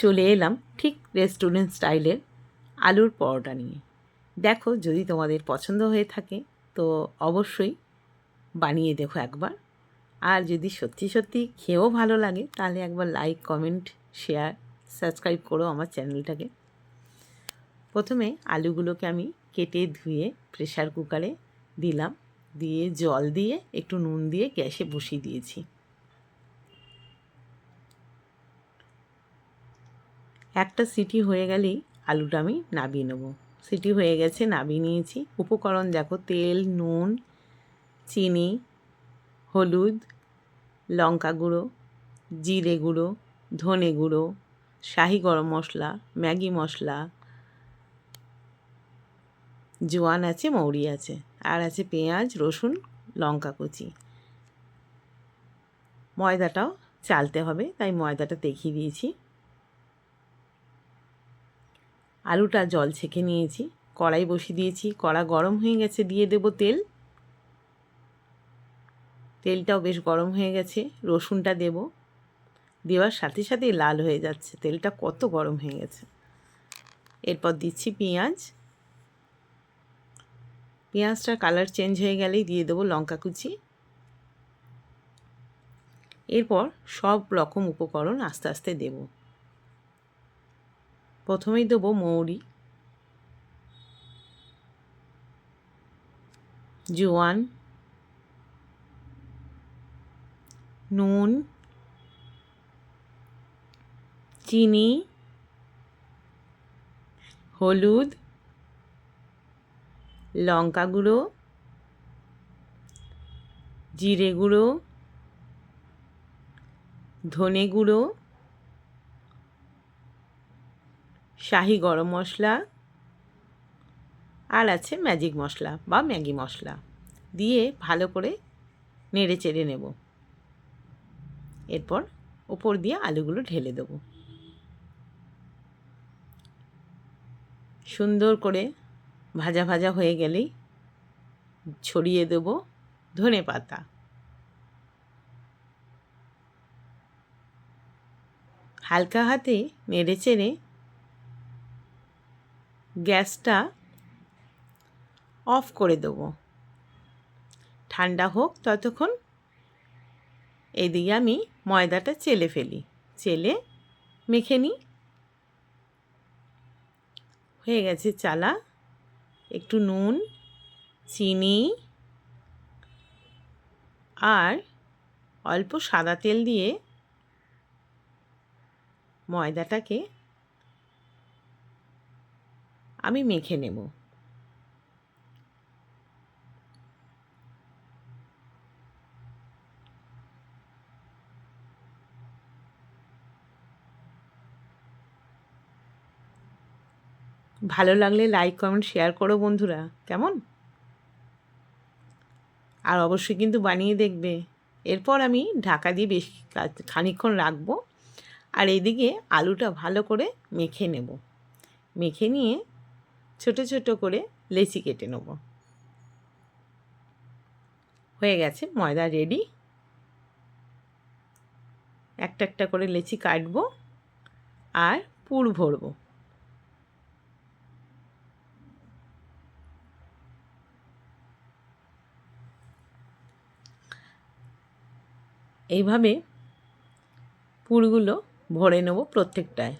চলে এলাম ঠিক রেস্টুরেন্ট স্টাইলের আলুর পরোটা নিয়ে। দেখো যদি তোমাদের পছন্দ হয়ে থাকে তো অবশ্যই বানিয়ে দেখো একবার। আর যদি সত্যি সত্যি খেয়েও ভালো লাগে তাহলে একবার লাইক কমেন্ট শেয়ার সাবস্ক্রাইব করো আমার চ্যানেলটাকে প্রথমে আলুগুলোকে আমি কেটে ধুয়ে প্রেশার কুকারে দিলাম। দিয়ে জল দিয়ে একটু নুন দিয়ে গ্যাসে বসিয়ে দিয়েছি। একটা সিটি হয়ে গেলেই আলুটা আমি নাবিয়ে নেব। সিটি হয়ে গেছে, নাবিয়ে নিয়েছি। উপকরণ দেখো, তেল, নুন, চিনি, হলুদ, লঙ্কা গুঁড়ো, জিরে গুঁড়ো, ধনে গুঁড়ো, শাহি গরম মশলা, ম্যাগি মশলা, জোয়ান আছে, মৌরি আছে, আর আছে পেঁয়াজ, রসুন, লঙ্কা কুচি। ময়দাটাও চালতে হবে, তাই ময়দাটা দেখিয়ে দিয়েছি। আলুটা জল ছেঁকে নিয়েছি, কড়াই বসিয়ে দিয়েছি, কড়া গরম হয়ে গেছে, দিয়ে দেব তেল। তেলটাও বেশ গরম হয়ে গেছে, রসুনটা দেব। দেওয়ার সাথে সাথেই লাল হয়ে যাচ্ছে, তেলটা কত গরম হয়ে গেছে। এরপর দিচ্ছি পেঁয়াজ। পেঁয়াজটার কালার চেঞ্জ হয়ে গেলেই দিয়ে দেবো লঙ্কা কুচি। এরপর সব রকম উপকরণ আস্তে আস্তে দেবো। প্রথমেই দেবো মৌরি। জোয়ান। নুন। চিনি। হলুদ। লঙ্কা গুঁড়ো। জিরে গুঁড়ো। ধনে গুঁড়ো। শাহি গরম মশলা, আর আছে ম্যাজিক মশলা বা ম্যাগি মশলা। দিয়ে ভালো করে নেড়ে চেড়ে নেব। এরপর ওপর দিয়ে আলুগুলো ঢেলে দেবো। সুন্দর করে ভাজা ভাজা হয়ে গেলেই ছড়িয়ে দেব ধনে পাতা। হালকা হাতে নেড়ে চেড়ে গ্যাসটা অফ করে দেবো। ঠান্ডা হোক, ততক্ষণ এদিকে আমি ময়দাটা চেলে ফেলি। চেলে মেখে নিই। হয়ে গেছে চালা। একটু নুন, চিনি আর অল্প সাদা তেল দিয়ে ময়দাটাকে আমি মেখে নেব। ভালো লাগলে লাইক কমেন্ট শেয়ার করো বন্ধুরা, কেমন? আর অবশ্যই কিন্তু বানিয়ে দেখবে। এরপর আমি ঢাকা দিয়ে বেশ খানিক্ষণ রাখব। আর এদিকে আলুটা ভালো করে মেখে নেব। মেখে নিয়ে ছোট ছোট করে লেচি কেটে নেব। হয়ে গেছে, ময়দা রেডি একটা একটা করে লেচি কাটব আর পুর ভরবো। এইভাবে পুরগুলো ভরে নেব প্রত্যেকটায়।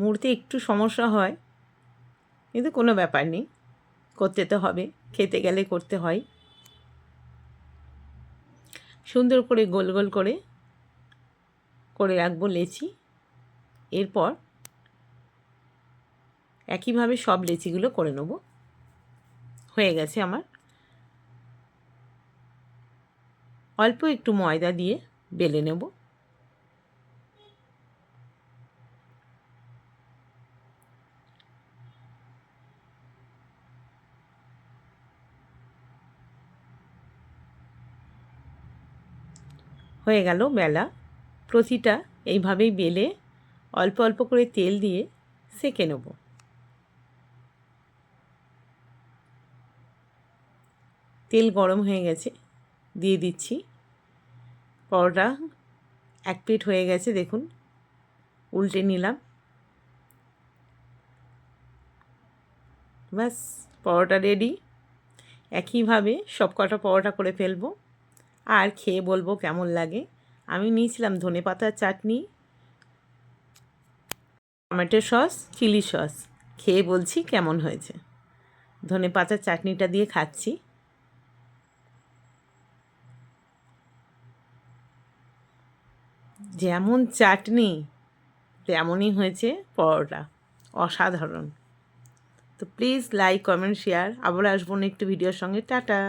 মুড়তে একটু সমস্যা হয়। কিন্তু কোনো ব্যাপার নেই। করতে তো হবে। খেতে গেলে করতে হয়। সুন্দর করে গোল গোল করে করে রাখব লেচি। এরপর একইভাবে সব লেচিগুলো করে নেব। হয়ে গেছে আমার। অল্প একটু ময়দা দিয়ে বেলে নেব। হয়ে গেল বেলা প্রতিটা এইভাবেই বেলে অল্প অল্প করে তেল দিয়ে সেঁকে নেব। তেল গরম হয়ে গেছে, দিয়ে দিচ্ছি। পরোটা এক প্লেট হয়ে গেছে, দেখুন। উল্টে নিলাম। ব্যাস, পরোটা রেডি। একইভাবে সব কটা পরোটা করে ফেলব। আর খেয়ে বলব কেমন লাগে। আমি নিয়েছিলাম ধনে পাতার চাটনি, টমেটো সস, চিলি সস। খেয়ে বলছি কেমন হয়েছে। ধনে পাতার চাটনিটা দিয়ে খাচ্ছি। যেমন চাটনি, তেমনই হয়েছে পরোটা। অসাধারণ। তো প্লিজ লাইক কমেন্ট শেয়ার আবার আসব না একটু ভিডিওর সঙ্গে। টাটা।